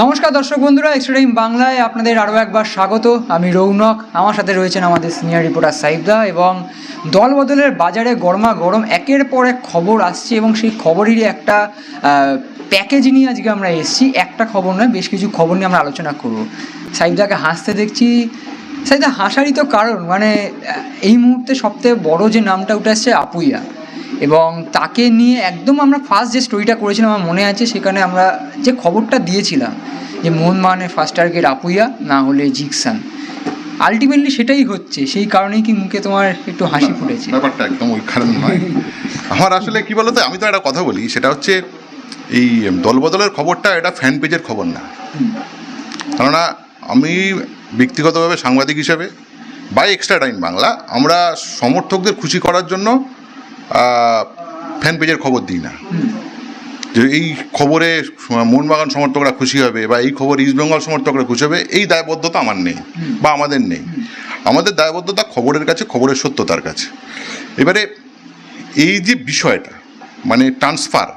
নমস্কার দর্শক বন্ধুরা এক্সট্রা টাইম বাংলায় আপনাদের আরও একবার স্বাগত। আমি রৌনক, আমার সাথে রয়েছেন আমাদের সিনিয়র রিপোর্টার সাইবদা এবং দল বদলের বাজারে গরমা গরম একের পর এক খবর আসছে এবং সেই খবরেরই একটা প্যাকেজ নিয়ে আজকে আমরা এসেছি। একটা খবর নয়, বেশ কিছু খবর নিয়ে আমরা আলোচনা করব। সাইবদাকে হাসতে দেখছি। সাইবদা, হাসারই তো কারণ মানে এই মুহূর্তে সবথেকে বড় যে নামটা উঠে আসছে আপুইয়া। এবং তাকে নিয়ে একদম আমরা ফার্স্ট যে স্টোরিটা করেছিলাম আমার মনে আছে সেখানে আমরা যে খবরটা দিয়েছিলাম যে মন মানে ফার্স্ট টার্গেট আপুইয়া না হলে জিকসান। আলটিমেটলি সেটাই হচ্ছে সেই কারণেই কি মুখে তোমার একটু হাসি ফুটেছে। ব্যাপারটা একদম ওই কারণ নয়। আমার আসলে কি বলতো আমি তো একটা কথা বলি সেটা হচ্ছে এই দলবদলের খবরটা এটা ফ্যান পেজের খবর না। কেননা আমি ব্যক্তিগতভাবে সাংবাদিক হিসেবে বাই এক্সট্রা টাইম বাংলা আমরা সমর্থকদের খুশি করার জন্য ফ্যান পেজের খবর দিই না। যে এই খবরে মোহনবাগান সমর্থকরা খুশি হবে বা এই খবর ইস্টবেঙ্গল সমর্থকরা খুশি হবে, এই দায়বদ্ধতা আমার নেই বা আমাদের নেই। আমাদের দায়বদ্ধতা খবরের কাছে, খবরের সত্যতার কাছে। এবারে এই যে বিষয়টা মানে ট্রান্সফার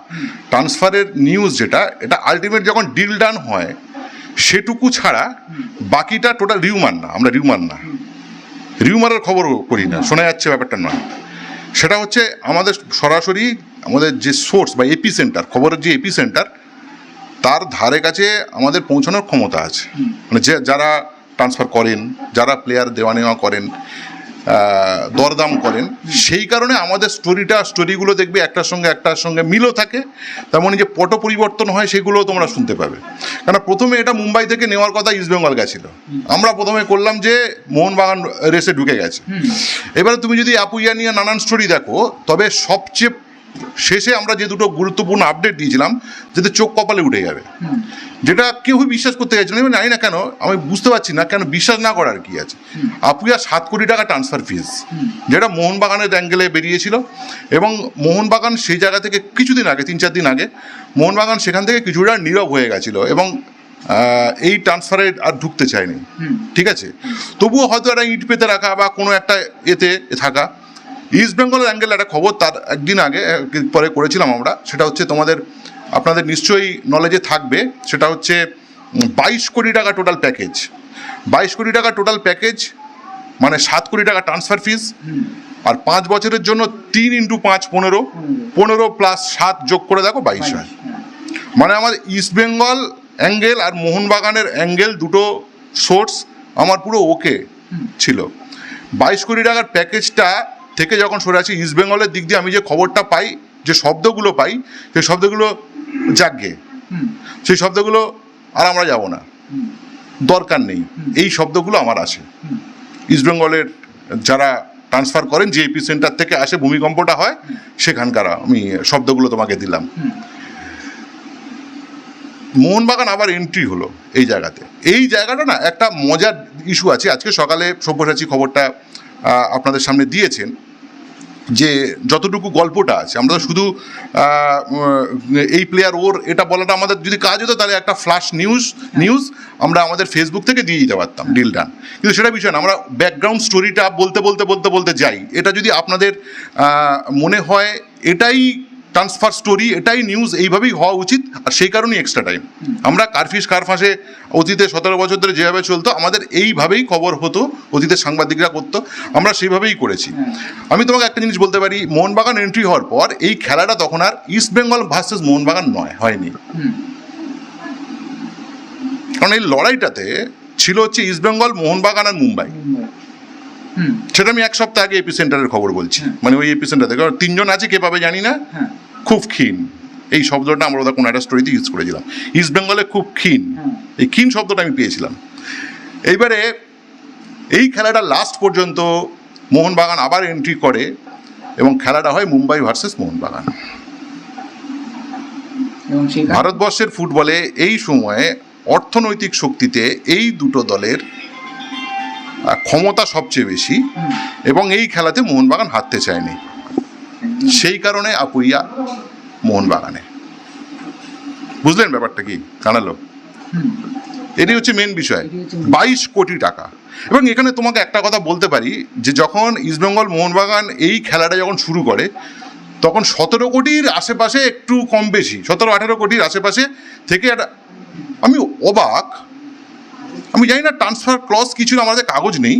ট্রান্সফারের নিউজ যেটা, এটা আলটিমেট যখন ডিল ডান হয়, সেটুকু ছাড়া বাকিটা টোটাল রিউমার না, আমরা রিউমার না। রিউমারের খবর করি না, শোনা যাচ্ছে ব্যাপারটা নয়। সেটা হচ্ছে আমাদের সরাসরি আমাদের যে সোর্স বা এপি সেন্টার খবরের যে এপি সেন্টার তার ধারে কাছে আমাদের পৌঁছানোর ক্ষমতা আছে। মানে যে যারা ট্রান্সফার করেন যারা প্লেয়ার দেওয়া নেওয়া করেন দরদাম করেন। সেই কারণে আমাদের স্টোরিটা স্টোরিগুলো দেখবে একটার সঙ্গে একটার সঙ্গে মিলও থাকে। তেমনই যে পট পরিবর্তন হয় সেগুলোও তোমরা শুনতে পাবে। কেন প্রথমে এটা মুম্বাই থেকে নেওয়ার কথা ইস্টবেঙ্গল গেছিল। আমরা প্রথমে করলাম যে মোহনবাগান রেসে ঢুকে গেছে। এবারে তুমি যদি আপুইয়া নিয়ে নানান স্টোরি দেখো তবে সবচেয়ে শেষে আমরা যে দুটো গুরুত্বপূর্ণ আপডেট দিয়েছিলাম যাতে চোখ কপালে উঠে যাবে। যেটা কেউ বিশ্বাস করতে চাইছে আমি জানি না কেন, আমি বুঝতে পারছি না কেন বিশ্বাস না করার কি আছে। আপুয়া সাত কোটি টাকা ট্রান্সফার ফিস যেটা মোহনবাগানের অ্যাঙ্গেলে বেরিয়েছিল এবং মোহনবাগান সেই জায়গা থেকে কিছুদিন আগে, তিন চার দিন আগে, মোহনবাগান সেখান থেকে কিছুটা নীরব হয়ে গেছিল এবং এই ট্রান্সফারে আর ঢুকতে চায়নি। ঠিক আছে? তবুও হয়তো একটা ইট পেতে রাখা বা কোনো একটা এতে থাকা। ইস্ট বেঙ্গলের অ্যাঙ্গেল একটা খবর তার একদিন আগে পরে করেছিলাম আমরা সেটা হচ্ছে তোমাদের আপনাদের নিশ্চয়ই নলেজে থাকবে সেটা হচ্ছে বাইশ কোটি টাকা টোটাল প্যাকেজ বাইশ কোটি টাকা টোটাল প্যাকেজ মানে সাত কোটি টাকা ট্রান্সফার ফিস আর পাঁচ বছরের জন্য তিন ইন্টু পাঁচ পনেরো পনেরো প্লাস সাত যোগ করে দেখো বাইশ হয়। মানে আমাদের ইস্ট বেঙ্গল অ্যাঙ্গেল আর মোহনবাগানের অ্যাঙ্গেল দুটো সোর্স আমার পুরো ওকে ছিল। বাইশ কোটি টাকার প্যাকেজটা থেকে যখন সরে আসি ইস্ট বেঙ্গলের দিক দিয়ে আমি যে খবরটা পাই যে শব্দগুলো পাই সেই শব্দগুলো জাগে সেই শব্দগুলো আর আমরা যাব না। দরকার নেই। এই শব্দগুলো আমার আসে ইস্ট বেঙ্গলের যারা ট্রান্সফার করেন যে এপি সেন্টার থেকে আসে ভূমিকম্পটা হয় সেখানকার আমি শব্দগুলো তোমাকে দিলাম। মোহনবাগান আবার এন্ট্রি হলো এই জায়গাতে। এই জায়গাটা না একটা মজার ইস্যু আছে। আজকে সকালে সব্যসাচী খবরটা আপনাদের সামনে দিয়েছেন। যে যতটুকু গল্পটা আছে আমরা শুধু এই প্লেয়ার ওর এটা বলাটা আমাদের যদি কাজ হতো তাহলে একটা ফ্ল্যাশ নিউজ নিউজ আমরা আমাদের ফেসবুক থেকে দিয়ে দিতে পারতাম ডিল ডান কিন্তু সেটা বিষয় না আমরা ব্যাকগ্রাউন্ড স্টোরিটা বলতে বলতে বলতে বলতে যাই। এটা যদি আপনাদের মনে হয় এটাই ট্রান্সফার স্টোরি এটাই নিউজ এইভাবেই হওয়া উচিত আর সেই কারণেই এক্সট্রা টাইম আমরা কারফিস কারফাঁসে অতীতে সতেরো বছর ধরে যেভাবে চলতো আমাদের এইভাবেই খবর হতো অতীতের সাংবাদিকরা করতো আমরা সেইভাবেই করেছি। আমি তোমাকে একটা জিনিস বলতে পারি মোহনবাগান এন্ট্রি হওয়ার পর এই খেলাটা তখন আর ইস্ট বেঙ্গল ভার্সেস মোহনবাগান নয় হয়নি। কারণ এই লড়াইটাতে ছিল হচ্ছে ইস্ট বেঙ্গল মোহনবাগান আর মুম্বাই। সেটা আমি এক সপ্তাহ আগে এপি সেন্টারের খবর বলছি। মানে ওই এপি সেন্টার থেকে তিনজন আছে কে পাবে জানি না। হ্যাঁ। খুব ক্ষীণ। এই শব্দটা আমরা ওদের কোনো একটা স্টোরিতে ইউজ করেছিলাম। ইস্ট বেঙ্গলে খুব ক্ষীণ। এই ক্ষীণ শব্দটা আমি পেয়েছিলাম। এইবারে এই খেলাটা লাস্ট পর্যন্ত মোহনবাগান আবার এন্ট্রি করে এবং খেলাটা হয় মুম্বাই ভার্সেস মোহনবাগান। ভারতবর্ষের ফুটবলে এই সময়ে অর্থনৈতিক শক্তিতে এই দুটো দলের ক্ষমতা সবচেয়ে বেশি এবং এই খেলাতে মোহনবাগান হারতে চায়নি। সেই কারণে আপুইয়া মোহনবাগানে। বুঝলেন ব্যাপারটা কি? জানালো এটাই হচ্ছে মেন বিষয়। বাইশ কোটি টাকা। এবং এখানে তোমাকে একটা কথা বলতে পারি যে যখন ইস্টবেঙ্গল মোহনবাগান এই খেলাটা যখন শুরু করে তখন সতেরো কোটির আশেপাশে একটু কম বেশি সতেরো আঠেরো কোটির আশেপাশে থেকে একটা আমি অবাক। আমি জানি না ট্রান্সফার ক্লস কিছু আমাদের কাগজ নেই।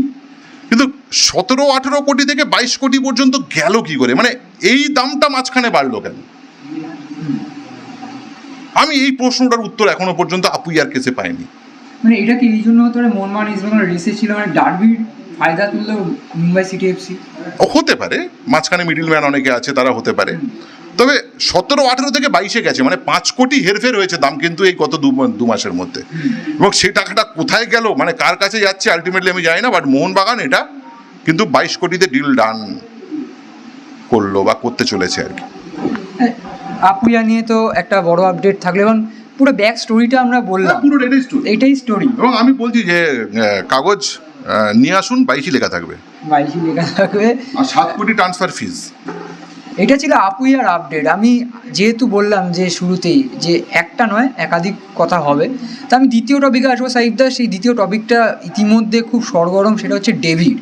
কিন্তু সতেরো আঠেরো কোটি থেকে বাইশ কোটি পর্যন্ত গেল কি করে? মানে এই দামটা মাঝখানে বাড়লো কেন? আমি এই প্রশ্নটার উত্তর এখনও পর্যন্ত আপুইয়ার কেসে পাইনি। মানে এটা কি এই জন্য হতে পারে মোহনবাগান ইস্ট বেঙ্গল রেসে ছিল? মানে ডার্বির ফায়দা তুললো মুম্বাই সিটি এফসি ও হতে পারে মাঝখানে মিডিল ম্যান অনেকে আছে তারা হতে পারে। তবে সতেরো আঠেরো থেকে বাইশে গেছে মানে পাঁচ কোটি হেরফের হয়েছে দাম কিন্তু এই গত দু দু মাসের মধ্যে। এবং সেই টাকাটা কোথায় গেল মানে কার কাছে যাচ্ছে আলটিমেটলি আমি জানি না বাট মোহনবাগান এটা কিন্তু বাইশ কোটিতে ডিল ডান করল বা করতে চলেছে আর কি। আপুইয়া নিয়ে তো একটা বড় আপডেট থাকলে এবং পুরো ব্যাক স্টোরিটা আমরা বললাম। পুরো এটাই স্টোরি এইটাই স্টোরি এবং আমি বলছি যে কাগজ নিয়ে আসুন বাইশই লেখা থাকবে। বাইশে লেখা থাকবে। আর সাত কোটি ট্রান্সফার ফিজ এটা ছিল আপুইয়ার আপডেট আমি যেহেতু বললাম যে শুরুতেই যে একটা নয় একাধিক কথা হবে। তা আমি দ্বিতীয় টপিকে আসব সাহিবদা সেই দ্বিতীয় টপিকটা ইতিমধ্যে খুব সরগরম সেটা হচ্ছে ডেভিড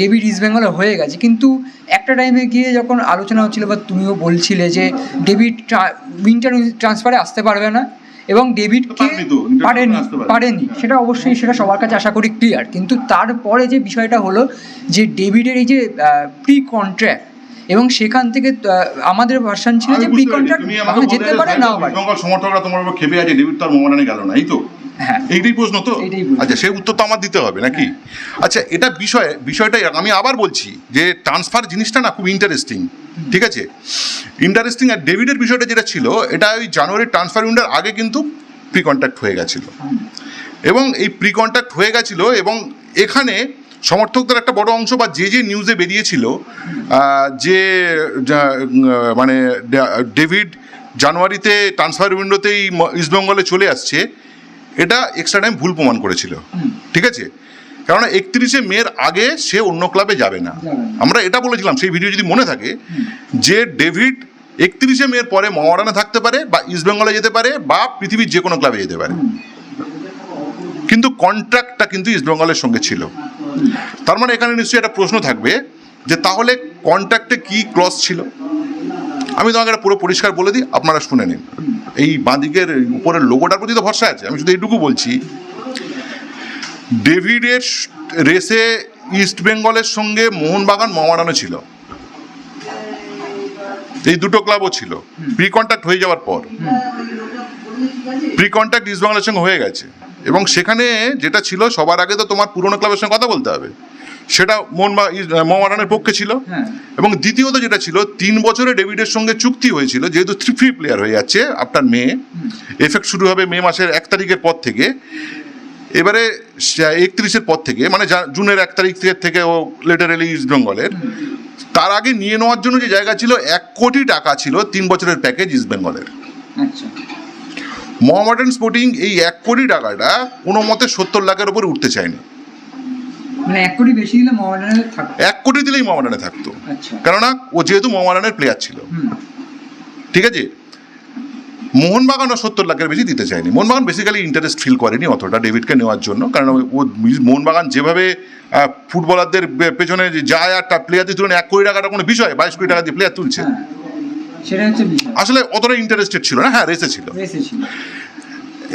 ডেভিড ইস্ট বেঙ্গলে হয়ে গেছে। কিন্তু একটা টাইমে গিয়ে যখন আলোচনা হচ্ছিল বা তুমিও বলছিলে যে ডেভিড উইন্টার ট্রান্সফারে আসতে পারবে না এবং ডেভিডকে পারেনি পারেনি। পারেনি। সেটা অবশ্যই সেটা সবার কাছে আশা করি ক্লিয়ার কিন্তু তারপরে যে বিষয়টা হলো যে ডেভিডের এই যে প্রি কন্ট্রাক্ট এবং সেখান থেকে আমাদের ভার্সান ছিল যে প্রি কন্ট্রাক্ট যেতে পারে নাও পারে সমর্থকরা তোমার উপর খেপে আছে ডেভিড তো আর মোহামেডানে গেল না এই তো। হ্যাঁ। এইটাই প্রশ্ন তো? আচ্ছা সে উত্তর তো আমার দিতে হবে নাকি? আচ্ছা এটা বিষয় বিষয়টা আমি আবার বলছি যে ট্রান্সফার জিনিসটা না খুব ইন্টারেস্টিং ঠিক আছে? ইন্টারেস্টিং আর ডেভিডের বিষয়টা যেটা ছিল এটা ওই জানুয়ারি ট্রান্সফার উইন্ডোর আগে কিন্তু প্রি কন্ট্যাক্ট হয়ে গেছিল। এবং এই প্রি কন্ট্যাক্ট হয়ে গেছিল এবং এখানে সমর্থকদের একটা বড় অংশ বা যে যে নিউজে বেরিয়েছিল যে মানে ডেভিড জানুয়ারিতে ট্রান্সফার উইন্ডোতেই ইস্টবেঙ্গলে চলে আসছে এটা এক্সট্রা টাইম ভুল প্রমাণ করেছিল। ঠিক আছে? কারণ একত্রিশে মের আগে সে অন্য ক্লাবে যাবে না। আমরা এটা বলেছিলাম সেই ভিডিও যদি মনে থাকে যে ডেভিড একত্রিশে মের পরে মহারানে থাকতে পারে বা ইস্টবেঙ্গলে যেতে পারে বা পৃথিবীর যে কোনো ক্লাবে যেতে পারে। কিন্তু কন্ট্রাক্টটা কিন্তু ইস্টবেঙ্গলের সঙ্গে ছিল। তার মানে এখানে নিশ্চয়ই একটা প্রশ্ন থাকবে যে তাহলে কন্ট্রাক্টে কি ক্লস ছিল? আমি তোমাকে একটা পুরো পরিষ্কার বলে দিই, আপনারা শুনে নিন। এই বাঁদিকের উপরের লোগোটার প্রতি তো ভরসা আছে, আমি শুধু এইটুকু বলছি। ডেভিডের রেসে ইস্ট বেঙ্গলের সঙ্গে মোহনবাগান মহামারানো ছিল। এই দুটো ক্লাবও ছিল। প্রি কন্ট্যাক্ট হয়ে যাওয়ার পর। প্রি কন্ট্যাক্ট ইস্ট বাংলার সঙ্গে হয়ে গেছে। এবং সেখানে যেটা ছিল, সবার আগে তো তোমার পুরনো ক্লাবের সঙ্গে কথা বলতে হবে। সেটা মোহন মোহামেডানের পক্ষে ছিল। হ্যাঁ। এবং দ্বিতীয়ত যেটা ছিল তিন বছরে ডেভিডের সঙ্গে চুক্তি হয়েছিল যেহেতু থ্রি ফ্রি প্লেয়ার হয়ে যাচ্ছে আফটার মে এফেক্ট শুরু হবে মে মাসের এক তারিখের পর থেকে। এবারে একত্রিশের পর থেকে মানে জুনের এক তারিখ থেকে ও লেটার এলি ইস্ট বেঙ্গলের। তার আগে নিয়ে নেওয়ার জন্য যে জায়গা ছিল এক কোটি টাকা ছিল তিন বছরের প্যাকেজ ইস্ট বেঙ্গলের। আচ্ছা। মোহামেডান স্পোর্টিং এই এক কোটি টাকাটা কোনো মতে সত্তর লাখের উপরে উঠতে চায়নি। এক কোটি থাকবে এক কোটি দিলেই মোহামেডানে থাকতো। আচ্ছা। কেননা ও যেহেতু মোহামেডানের প্লেয়ার ছিল। ঠিক আছে? মোহনবাগানও সত্তর লাখের বেশি দিতে চায়নি। মোহনবাগান বেসিক্যালি ইন্টারেস্ট ফিল করেনি অতটা ডেভিডকে নেওয়ার জন্য। কারণ ও- ও মোহনবাগান যেভাবে ফুটবলারদের পেছনে যে যায় আর প্লেয়ারদের তুলনায় এক কোটি টাকাটা কোনো বিষয় বাইশ কোটি টাকা দিয়ে প্লেয়ার তুলছে। হ্যাঁ আসলে অতটা ইন্টারেস্টেড ছিল না হ্যাঁ রেসে ছিল। রেসে ছিল।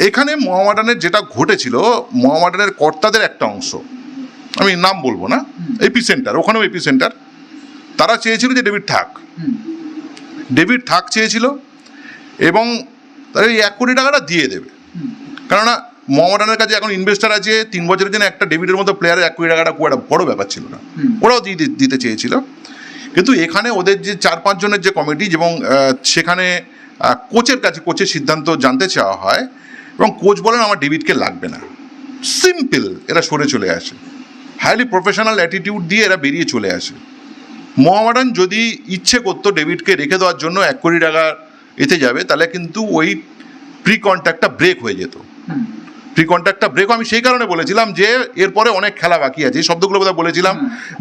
এখানে মোহামেডানের যেটা ঘটেছিল মোহামেডানের কর্তাদের একটা অংশ। আমি নাম বলব না এপি সেন্টার ওখানেও এপি সেন্টার তারা চেয়েছিল যে ডেভিড থাক। ডেভিড থাক চেয়েছিল এবং তারা এই এক কোটি টাকাটা দিয়ে দেবে। কেননা মোহামেডানের কাছে এখন ইনভেস্টার আছে, তিন বছরের জন্য একটা ডেভিডের মতো প্লেয়ারের এক কোটি টাকাটা খুব একটা বড় ব্যাপার ছিল না। ওরাও দিয়ে দিতে চেয়েছিল। কিন্তু এখানে ওদের যে চার পাঁচ জনের যে কমিটি এবং সেখানে কোচের কাছে কোচের সিদ্ধান্ত জানতে চাওয়া হয় এবং কোচ বলেন, আমার ডেভিডকে লাগবে না। সিম্পল এরা সরে চলে আসে। হাইলি প্রফেশনাল অ্যাটিটিউড দিয়ে এরা বেরিয়ে চলে আসে। মোহামেডান যদি ইচ্ছে করতো ডেভিডকে রেখে দেওয়ার জন্য এক কোটি টাকা এতে যাবে তাহলে কিন্তু ওই প্রি কন্ট্যাক্টটা ব্রেক হয়ে যেত। প্রি কন্ট্যাক্টটা ব্রেক আমি সেই কারণে বলেছিলাম যে এরপরে অনেক খেলা বাকি আছে। এই শব্দগুলো বোধহয় বলেছিলাম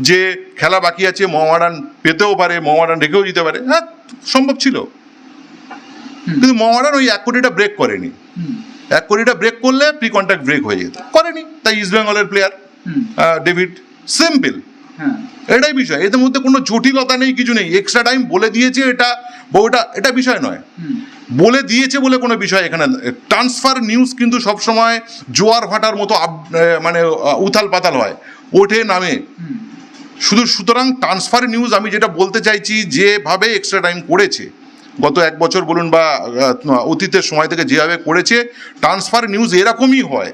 যে খেলা বাকি আছে মোহামেডান পেতেও পারে মোহামেডান রেখেও দিতে পারে। হ্যাঁ সম্ভব ছিল। কিন্তু মোহামেডান ওই এক কোটিটা ব্রেক করেনি। এক কোটিটা ব্রেক করলে প্রি কন্ট্যাক্ট ব্রেক হয়ে যেত। করেনি তাই ইস্ট বেঙ্গলের প্লেয়ার ডেভিড সিম্পল। হ্যাঁ। এটাই বিষয়। এদের মধ্যে কোনো জটিলতা নেই কিছু নেই। এক্সট্রা টাইম বলে দিয়েছে এটা বা ওটা এটা বিষয় নয়। বলে দিয়েছে বলে কোনো বিষয় এখানে ট্রান্সফার নিউজ কিন্তু সবসময় জোয়ার ভাটার মতো মানে উথাল পাতাল হয়। ওঠে নামে। শুধু সুতরাং ট্রান্সফার নিউজ আমি যেটা বলতে চাইছি যেভাবে এক্সট্রা টাইম করেছে গত এক বছর বলুন বা অতীতের সময় থেকে যেভাবে করেছে ট্রান্সফার নিউজ এরকমই হয়।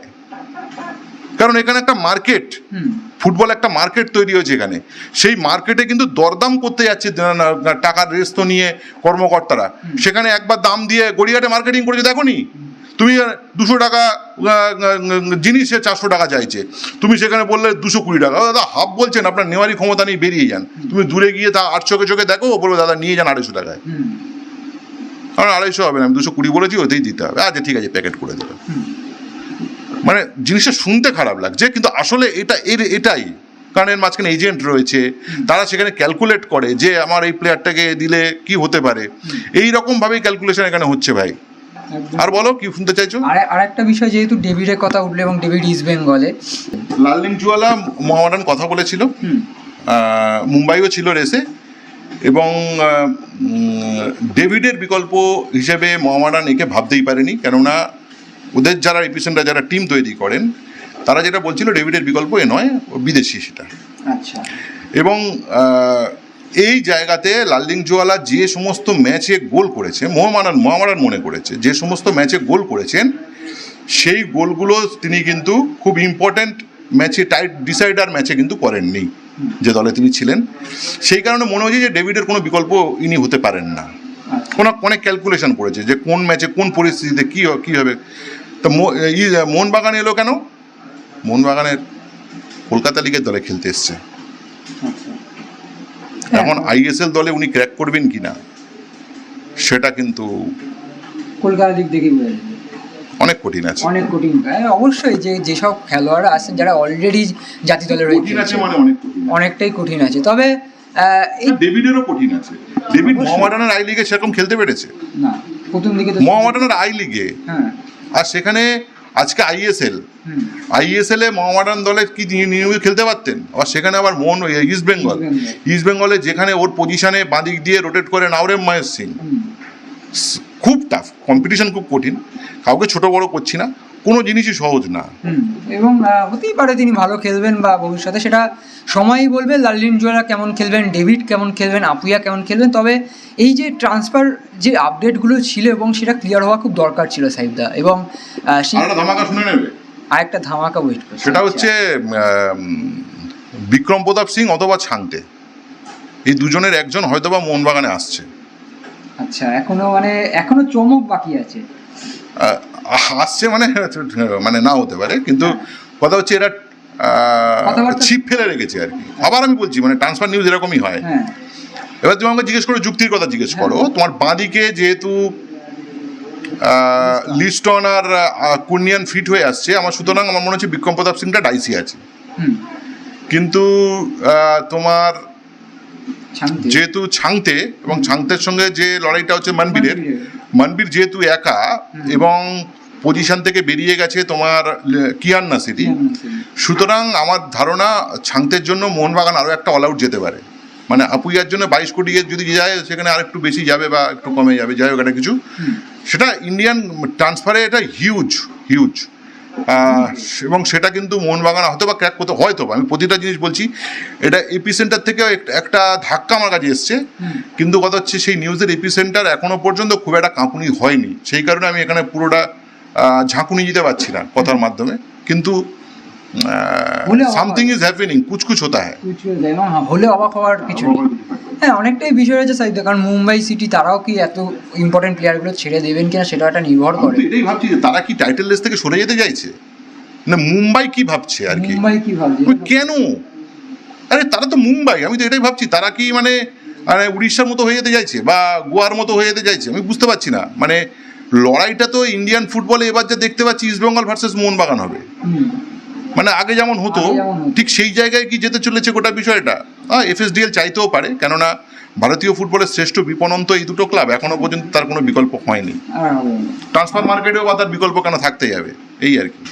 কারণ এখানে একটা মার্কেট ফুটবল একটা মার্কেট তৈরি হয়েছে এখানে। সেই মার্কেটে কিন্তু দরদাম করতে যাচ্ছে টাকার রেস্ত নিয়ে কর্মকর্তারা। সেখানে একবার দাম দিয়ে গড়িয়াটে মার্কেটিং করেছে দেখো নি তুমি দুশো টাকা জিনিসে চারশো টাকা চাইছে। তুমি সেখানে বললে দুশো কুড়ি টাকা। ও দাদা হাফ বলছেন আপনার নেওয়ারই ক্ষমতা নেই বেরিয়ে যান। তুমি দূরে গিয়ে তা আট চোখে দেখো ও বলবে দাদা নিয়ে যান আড়াইশো টাকায়। আমার আড়াইশো হবে না আমি দুশো কুড়ি বলেছি ওতেই দিতে হবে। আচ্ছা ঠিক আছে প্যাকেট করে দেবে। মানে জিনিসটা শুনতে খারাপ লাগছে কিন্তু আসলে এটা এর এটাই। কারণ এর মাঝখানে এজেন্ট রয়েছে তারা সেখানে ক্যালকুলেট করে যে আমার এই প্লেয়ারটাকে দিলে কি হতে পারে। এই রকম ভাবেই ক্যালকুলেশন এখানে হচ্ছে ভাই। আর বলো কি শুনতে চাইছো? আর আরেকটা বিষয় যেহেতু ডেভিডের কথা উঠল এবং ডেভিড ইস্ট বেঙ্গলে। লাললিং জুয়ালা মোহামেডান কথা বলেছিল। মুম্বাইও ছিল রেসে এবং ডেভিডের বিকল্প হিসেবে মোহামেডান একে ভাবতেই পারেনি। কেননা ওদের যারা এপিসেন্টরা যারা টিম তৈরি করেন তারা যেটা বলছিল ডেভিডের বিকল্প এ নয় ও বিদেশি সেটা। আচ্ছা। এবং এই জায়গাতে লালদিং জোয়ালা যে সমস্ত ম্যাচে গোল করেছে মোহামেডান মোহামেডান মনে করেছে যে সমস্ত ম্যাচে গোল করেছেন সেই গোলগুলো তিনি কিন্তু খুব ইম্পর্ট্যান্ট ম্যাচে টাইট ডিসাইডার ম্যাচে কিন্তু করেননি যে দলে তিনি ছিলেন। সেই কারণে মনে হয়েছে যে ডেভিডের কোনো বিকল্প ইনি হতে পারেন না। আচ্ছা। কোনো অনেক ক্যালকুলেশন করেছে যে কোন ম্যাচে কোন পরিস্থিতিতে কী কী হবে। তো ই মোহনবাগান এলো কেন? মোহনবাগানের কলকাতা লিগের দলে খেলতে এসছে। আচ্ছা। এখন আইএসএল দলে উনি ক্র্যাক করবেন কি না সেটা কিন্তু কলকাতা বোঝা যাবে। অনেক কঠিন আছে। অনেক কঠিন। হ্যাঁ, অবশ্যই যে যেসব খেলোয়াড়রা আছেন যারা অলরেডি জাতি দলের হয়ে খেলছে, মানে অনেক অনেকটাই কঠিন আছে। তবে এই ডেভিডেরও কঠিন আছে। ডেভিড। মোহামেডানের আই লিগে সেরকম খেলতে পেরেছে? না প্রথম দিকে তো মোহামেডানের আই লিগে হ্যাঁ। আর সেখানে আজকে আইএসএল আইএসএল এ মোহামেডান দলের কি নিয়ে- নিয়ে খেলতে পারতেন? আর সেখানে আবার মোহন ইস্ট বেঙ্গল ইস্ট বেঙ্গলে যেখানে ওর পজিশনে বাঁদিক দিয়ে রোটেট করে নাওরেম মহেশ সিং। খুব টাফ কম্পিটিশন খুব কঠিন। কাউকে ছোট বড় করছি না। কোনো জিনিসই সহজ না। এবং হতেই পারে তিনি ভালো খেলবেন বা ভবিষ্যতে। সেটা সময়ই বলবে লালিন জোয়ারা কেমন খেলবেন ডেভিড কেমন খেলবেন আপুয়া কেমন খেলবেন। তবে এই যে ট্রান্সফার যে আপডেটগুলো ছিল এবং সেটা ক্লিয়ার হওয়া খুব দরকার ছিল সাইবদা এবং ধামাকা শুনে নেবে? আরেকটা ধামাকা ওয়েট করছে। সেটা হচ্ছে বিক্রম প্রতাপ সিং অথবা ছাংতে এই দুজনের একজন হয়তোবা মোহনবাগানে আসছে। আচ্ছা এখনও মানে এখনও চমক বাকি আছে। আসছে মানে মানে না হতে পারে কিন্তু কথা হচ্ছে এরা ছিপ ফেলে রেখেছে আর কি। আবার আমি বলছি মানে ট্রান্সফার নিউজ এরকমই হয়। হ্যাঁ। এবার তুমি আমাকে জিজ্ঞেস করো যুক্তির কথা জিজ্ঞেস করো। তোমার বাঁদিকে যেহেতু লিস্টন। আর আহ, কুর্নিয়ান ফিট হয়ে আসছে আমার সুতরাং আমার মনে হচ্ছে বিক্রম প্রতাপ সিংটা ডাইসি আছে। কিন্তু তোমার যেহেতু ছাংতে এবং ছাংতের সঙ্গে যে লড়াইটা হচ্ছে মানবীরের। মানবীর যেহেতু একা এবং পজিশন থেকে বেরিয়ে গেছে তোমার কিয়ান নাসিরি সুতরাং আমার ধারণা ছাংতের জন্য মোহনবাগান আরও একটা অল আউট যেতে পারে। মানে আপুইয়ার জন্য বাইশ কোটি যদি যায় সেখানে আর একটু বেশি যাবে বা একটু কমে যাবে যাই হোক একটা কিছু। সেটা ইন্ডিয়ান ট্রান্সফারে এটা হিউজ হিউজ এবং সেটা কিন্তু মোহনবাগান হয়তো বা ক্র্যাক করতে হয়তো আমি প্রতিটা জিনিস বলছি, এটা এপি সেন্টার থেকে একটা ধাক্কা আমার কাছে এসছে। কিন্তু কথা হচ্ছে সেই নিউজের এপি সেন্টার এখনও পর্যন্ত খুব একটা কাঁপুনি হয়নি। সেই কারণে আমি এখানে পুরোটা ঝাঁকুনি দিতে পারছি না কথার মাধ্যমে। কিন্তু সামথিং ইজ হ্যাপেনিং কুছ কুছ হতা হ্যাঁ এবং হলে অবাক হওয়ার কিছু নেই। হ্যাঁ অনেকটাই বিষয় রয়েছে সাইদা কারণ মুম্বাই সিটি তারাও কি এত ইম্পর্টেন্ট প্লেয়ারগুলো ছেড়ে দেবেন কিনা সেটা একটা নির্ভর করে। এটাই ভাবছি যে তারা কি টাইটেল লেস থেকে সরে যেতে চাইছে? না মুম্বাই কি ভাবছে আর কি? মুম্বাই কি ভাবছে? কেন? আরে তারা তো মুম্বাই আমি তো এটাই ভাবছি তারা কি মানে মানে উড়িষ্যার মতো হয়ে যেতে চাইছে বা গোয়ার মতো হয়ে যেতে চাইছে? আমি বুঝতে পারছি না। মানে লড়াইটা তো ইন্ডিয়ান ফুটবলে এবার যা দেখতে পাচ্ছি ইস্টবেঙ্গল ভার্সেস মোহনবাগান হবে। মানে আগে যেমন হতো। ঠিক সেই জায়গায় কি যেতে চলেছে গোটা বিষয়টা হ্যাঁ এফএসডিএল চাইতেও পারে কেননা ভারতীয় ফুটবলের শ্রেষ্ঠ বিপণন তো এই দুটো ক্লাব এখনও পর্যন্ত তার কোনো বিকল্প হয়নি। ট্রান্সফার মার্কেটেও বা তার বিকল্প কেন থাকতে যাবে এই আর কি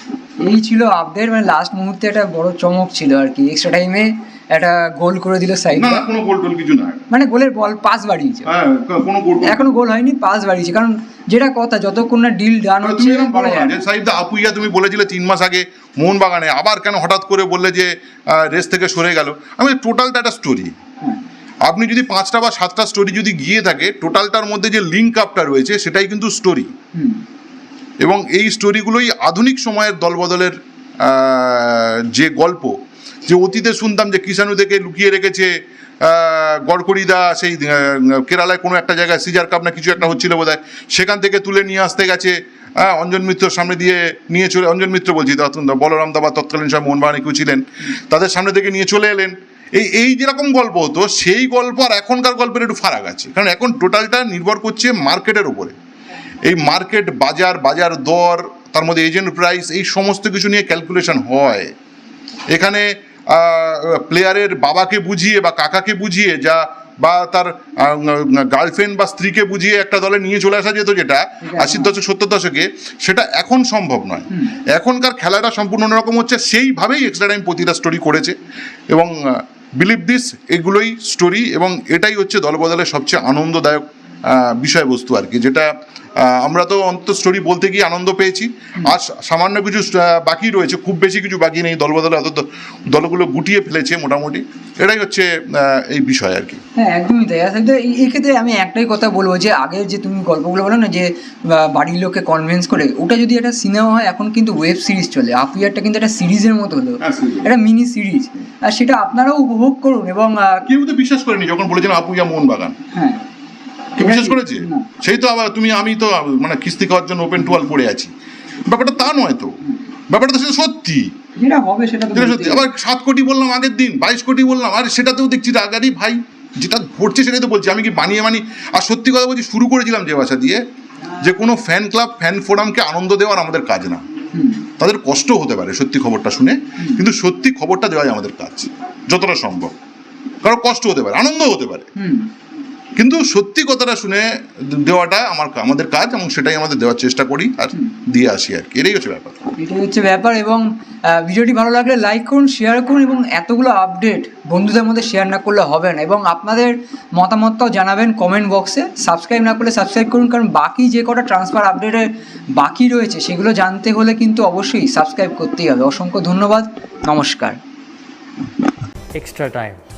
এই ছিল আপডেট মানে লাস্ট মুহূর্তে একটা বড় চমক ছিল আর কি। এক্সট্রা টাইমে একটা গোল করে দিল সাইড না কোনো গোল টোল কিছু না মানে গোলের বল পাস বাড়িয়েছে। হ্যাঁ কোনো গোল এখনও গোল হয়নি পাস বাড়িয়েছে। কারণ যেটা কথা যতক্ষণ না ডিল ডান হচ্ছে বলো যায় যে না। দা আপুইয়া তুমি বলেছিলে তিন মাস আগে মোহনবাগানে আবার কেন হঠাৎ করে বললে যে রেস থেকে সরে গেল? আমি টোটালটা একটা স্টোরি হ্যাঁ। আপনি যদি পাঁচটা বা সাতটা স্টোরি যদি গিয়ে থাকে টোটালটার মধ্যে যে লিঙ্ক আপটা রয়েছে সেটাই কিন্তু স্টোরি এবং এই স্টোরিগুলোই আধুনিক সময়ের দলবদলের যে গল্প যে অতীতে শুনতাম যে কিষাণু থেকে লুকিয়ে রেখেছে আহ, গড়কড়িদা সেই কেরালায় কোনো একটা জায়গায় সিজার কাপ না কিছু একটা হচ্ছিল বোধ সেখান থেকে তুলে নিয়ে আসতে গেছে হ্যাঁ, অঞ্জন মিত্রর সামনে দিয়ে নিয়ে চলে অঞ্জন মিত্র বলছি বলরাম দা বা তৎকালীন সব মোহনবাগানে কেউ ছিলেন তাদের সামনে থেকে নিয়ে চলে এলেন। এই এই যেরকম গল্প হতো সেই গল্প আর এখনকার গল্পের একটু ফারাক আছে কারণ এখন টোটালটা নির্ভর করছে মার্কেটের উপরে। এই মার্কেট বাজার বাজার দর তার মধ্যে এজেন্ট প্রাইস এই সমস্ত কিছু নিয়ে ক্যালকুলেশন হয়। এখানে প্লেয়ারের বাবাকে বুঝিয়ে বা কাকাকে বুঝিয়ে যা বা তার গার্লফ্রেন্ড বা স্ত্রীকে বুঝিয়ে একটা দলে নিয়ে চলে আসা যেত যেটা আশির দশক সত্তর দশকে সেটা এখন সম্ভব নয়। এখনকার খেলাটা সম্পূর্ণ অন্যরকম হচ্ছে সেইভাবেই এক্সট্রা টাইম প্রতিটা স্টোরি করেছে। এবং বিলিভ দিস এগুলোই স্টোরি এবং এটাই হচ্ছে দলবদলের সবচেয়ে আনন্দদায়ক বিষয়বস্তু আর কি যেটা আমরা তো অন্ত স্টোরি বলতে গিয়ে আনন্দ পেয়েছি। আর সামান্য কিছু বাকি রয়েছে খুব বেশি কিছু বাকি নেই দলবদলে অত দলগুলো গুটিয়ে ফেলেছে মোটামুটি। এটাই হচ্ছে এই বিষয় আর কি। হ্যাঁ একদমই তাই। আসলে এই আমি একটাই কথা বলব যে আগের যে তুমি গল্পগুলো বলো না যে বাড়ির লোককে কনভিন্স করে ওটা যদি একটা সিনেমা হয় এখন কিন্তু ওয়েব সিরিজ চলে। আপিয়ারটা কিন্তু একটা সিরিজের মতো হলো। হ্যাঁ, একটা মিনি সিরিজ আর সেটা আপনারাও উপভোগ করুন এবং কেউ তো বিশ্বাস করেনি যখন বলেছিলাম আপুইয়া মোহন বাগান হ্যাঁ। কেউ বিশ্বাস করেছে? সেই তো আবার তুমি আমি তো মানে কিস্তি খাওয়ার জন্য ওপেন টুয়াল পড়ে আছি। ব্যাপারটা তা নয় তো। ব্যাপারটা তো সেটা সত্যি। যেটা হবে সেটা তো সত্যি। আবার সাত কোটি বললাম আগের দিন বাইশ কোটি বললাম। আর সেটাতেও দেখছি রাগারি ভাই যেটা ঘটছে সেটাই তো বলছি। আমি কি বানিয়ে মানি আর সত্যি কথা বলছি শুরু করেছিলাম যে ভাষা দিয়ে যে কোনো ফ্যান ক্লাব ফ্যান ফোরামকে আনন্দ দেওয়ার আমাদের কাজ না। তাদের কষ্ট হতে পারে সত্যি খবরটা শুনে। কিন্তু সত্যি খবরটা দেওয়াই আমাদের কাজ যতটা সম্ভব। কারও কষ্ট হতে পারে আনন্দ হতে পারে। কিন্তু সত্যি কথাটা শুনে দেওয়াটা আমার আমাদের কাজ এবং সেটাই আমাদের দেওয়ার চেষ্টা করি আর দিয়ে আসি আর কি। এটাই হচ্ছে ব্যাপার। এটাই হচ্ছে ব্যাপার এবং ভিডিওটি ভালো লাগলে লাইক করুন শেয়ার করুন এবং এতগুলো আপডেট বন্ধুদের মধ্যে শেয়ার না করলে হবে না এবং আপনাদের মতামতটাও জানাবেন কমেন্ট বক্সে সাবস্ক্রাইব না করলে সাবস্ক্রাইব করুন কারণ বাকি যে কটা ট্রান্সফার আপডেটের বাকি রয়েছে সেগুলো জানতে হলে কিন্তু অবশ্যই সাবস্ক্রাইব করতেই হবে। অসংখ্য ধন্যবাদ নমস্কার। Extra time